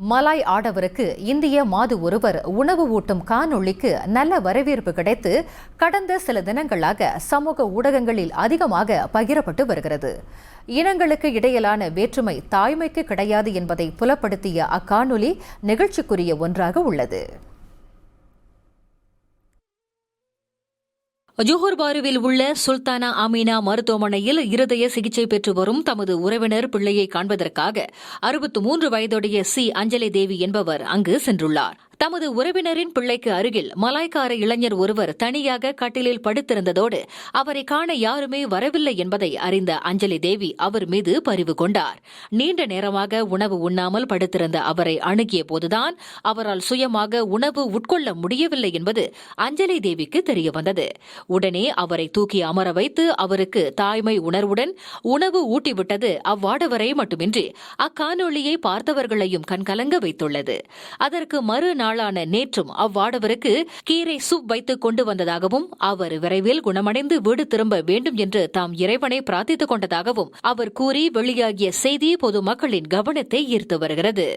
Malay ஆடவருக்கு இந்திய மாது ஒருவர் உணவு ஊட்டும் காணொளிக்கு நல்ல வரவேற்பு கிடைத்து கடந்த சில தினங்களாக சமூக ஊடகங்களில் அதிகமாக பகிரப்பட்டு வருகிறது. இனங்களுக்கு இடையிலான வேற்றுமை தாய்மைக்கு கிடையாது என்பதை புலப்படுத்திய அக்காணொலி நிகழ்ச்சிக்குரிய ஒன்றாக உள்ளது. ஜோஹர் பாருவில் உள்ள சுல்தானா அமீனா மருத்துவமனையில் இருதய சிகிச்சை பெற்று வரும் தமது உறவினர் பிள்ளையை காண்பதற்காக அறுபத்து மூன்று வயதுடைய சி. அஞ்சலி தேவி என்பவர் அங்கு சென்றுள்ளார். தமது உறவினரின் பிள்ளைக்கு அருகில் மலாய்க்கார இளைஞர் ஒருவர் தனியாக கட்டிலில் படுத்திருந்ததோடு அவரை காண யாருமே வரவில்லை என்பதை அறிந்த அஞ்சலி தேவி அவர் மீது பரிவு கொண்டார். நீண்ட நேரமாக உணவு உண்ணாமல் படுத்திருந்த அவரை அணுகிய போதுதான் அவரால் சுயமாக உணவு உட்கொள்ள முடியவில்லை என்பது அஞ்சலி தேவிக்கு தெரியவந்தது உடனே அவரை தூக்கி அமர வைத்து அவருக்கு தாய்மை உணர்வுடன் உணவு ஊட்டிவிட்டது அவ்வாடவரை மட்டுமின்றி அக்காணொளியை பார்த்தவர்களையும் கண்கலங்க வைத்துள்ளது. அதற்கு மறுநாள் நாளான நேற்றும் அவ்வாடவருக்கு கீரை சூப் வைத்துக் கொண்டு வந்ததாகவும் அவர் விரைவில் குணமடைந்து வீடு திரும்ப வேண்டும் என்று தாம் இறைவனை பிரார்த்தித்துக் கொண்டதாகவும் அவர் கூறி வெளியாகிய செய்தி பொதுமக்களின் கவனத்தை ஈர்த்து வருகிறது.